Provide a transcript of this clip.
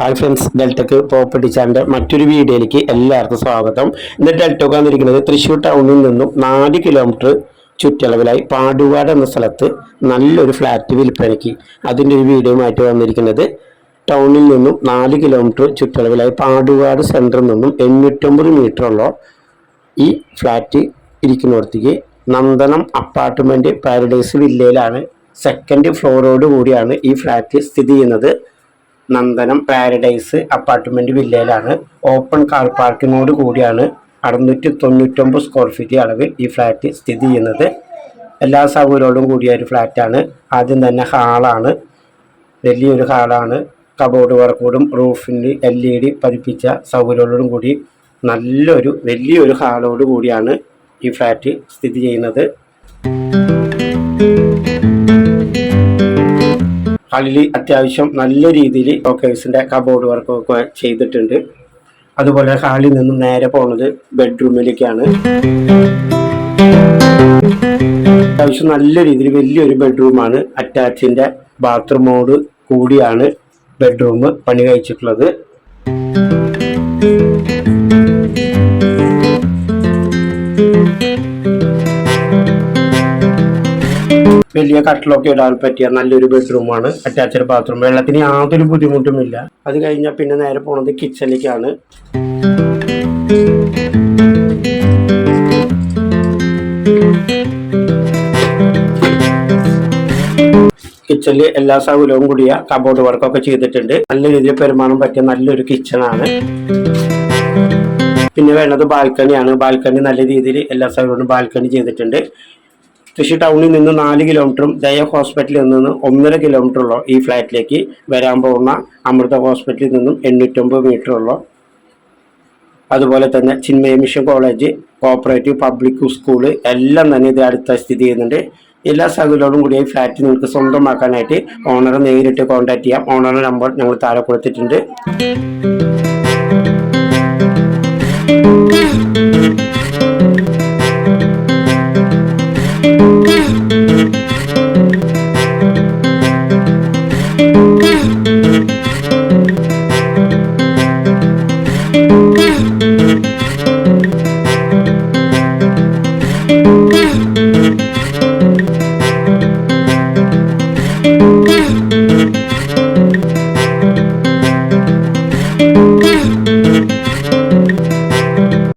Hi friends ഡെൽറ്റക്ക് property ചാനലിന്റെ മറ്റൊരു വീഡിയോയിലേക്ക് എല്ലാവർക്കും സ്വാഗതം. ഇന്ന് ഡെൽറ്റക്ക് വന്നിരിക്കുന്നത് തൃശ്ശൂർ ടൗണിൽ നിന്നും നാല് കിലോമീറ്റർ ചുറ്റളവിലായി പാടുവാട് എന്ന സ്ഥലത്ത് നല്ലൊരു ഫ്ലാറ്റ് വിൽപ്പനയ്ക്ക് അതിന്റെ ഒരു വീഡിയോയുമായിട്ട് വന്നിരിക്കുന്നത്. ടൗണിൽ നിന്നും നാല് കിലോമീറ്റർ ചുറ്റളവിലായി പാടുവാട് സെന്ററിൽ നിന്നും എണ്ണൂറ്റമ്പത് മീറ്ററുള്ള ഈ ഫ്ലാറ്റ് ഇരിക്കുന്നിടത്തേക്ക് നന്ദനം അപ്പാർട്ട്മെന്റ് പാരഡൈസ് വില്ലയിലാണ് സെക്കൻഡ് ഫ്ലോറോട് കൂടിയാണ് ഈ ഫ്ലാറ്റ് സ്ഥിതി ചെയ്യുന്നത്. നന്ദനം പാരഡൈസ് അപ്പാർട്ട്മെന്റ് വില്ലയിലാണ്. ഓപ്പൺ കാർ പാർക്കിങ്ങോട് കൂടിയാണ് അറുന്നൂറ്റി തൊണ്ണൂറ്റൊമ്പത് സ്ക്വയർ ഫീറ്റ് അളവിൽ ഈ ഫ്ലാറ്റ് സ്ഥിതി ചെയ്യുന്നത്. എല്ലാ സൗകര്യങ്ങളോടും കൂടിയ ഒരു ഫ്ലാറ്റാണ്. ആദ്യം തന്നെ ഹാളാണ്. വലിയൊരു ഹാളാണ്. കബോർഡ് വർക്കോടും റൂഫിന്റെ എൽ ഇ ഡി പതിപ്പിച്ച സൗകര്യങ്ങളോടും കൂടി നല്ലൊരു വലിയൊരു ഹാളോട് കൂടിയാണ് ഈ ഫ്ലാറ്റ് സ്ഥിതി ചെയ്യുന്നത്. ഹാളിൽ അത്യാവശ്യം നല്ല രീതിയിൽ ടോക്കേഴ്സിന്റെ കബോർഡ് വർക്കൊക്കെ ചെയ്തിട്ടുണ്ട്. അതുപോലെ ഹാളിൽ നിന്നും നേരെ പോകുന്നത് ബെഡ്റൂമിലേക്കാണ്. അത്യാവശ്യം നല്ല രീതിയിൽ വലിയൊരു ബെഡ്റൂമാണ്. അറ്റാച്ചിന്റെ ബാത്റൂമോട് കൂടിയാണ് ബെഡ്റൂം പണി കഴിച്ചിട്ടുള്ളത്. വലിയ കട്ടിലൊക്കെ ഇടാൻ പറ്റിയ നല്ലൊരു ബെഡ്റൂമാണ് അറ്റാച്ച്ഡ് ബാത്റൂം വെള്ളത്തിന് യാതൊരു ബുദ്ധിമുട്ടുമില്ല. അത് കഴിഞ്ഞാൽ പിന്നെ നേരെ പോണത് കിച്ചണിലേക്കാണ് കിച്ചണിൽ എല്ലാ സൗകര്യവും കൂടിയ കബോർഡ് വർക്കൊക്കെ ചെയ്തിട്ടുണ്ട്. നല്ല രീതിയിൽ പെരുമാറാൻ പറ്റിയ നല്ലൊരു കിച്ചണാണ് പിന്നെ വേണ്ടത് ബാൽക്കണിയാണ് ബാൽക്കണി നല്ല രീതിയിൽ എല്ലാ സൗകര്യവും ബാൽക്കണി ചെയ്തിട്ടുണ്ട്. തൃശ്ശൂർ ടൗണിൽ നിന്ന് നാല് കിലോമീറ്ററും ദയ ഹോസ്പിറ്റലിൽ നിന്ന് ഒന്നര കിലോമീറ്ററുള്ള ഈ ഫ്ലാറ്റിലേക്ക് വരാൻ പോകുന്ന അമൃത ഹോസ്പിറ്റലിൽ നിന്നും എണ്ണൂറ്റൊമ്പത് മീറ്ററുള്ള അതുപോലെ തന്നെ Chinmaya mission college cooperative public school എല്ലാം തന്നെ ഇത് അടുത്ത സ്ഥിതി ചെയ്യുന്നുണ്ട്. എല്ലാ സൗകര്യങ്ങളോടും കൂടി ഈ ഫ്ലാറ്റ് നിങ്ങൾക്ക് സ്വന്തമാക്കാനായിട്ട് ഓണറെ നേരിട്ട് കോൺടാക്ട് ചെയ്യാം. ഓണറുടെ നമ്പർ ഞങ്ങൾ താഴെ കൊടുത്തിട്ടുണ്ട്.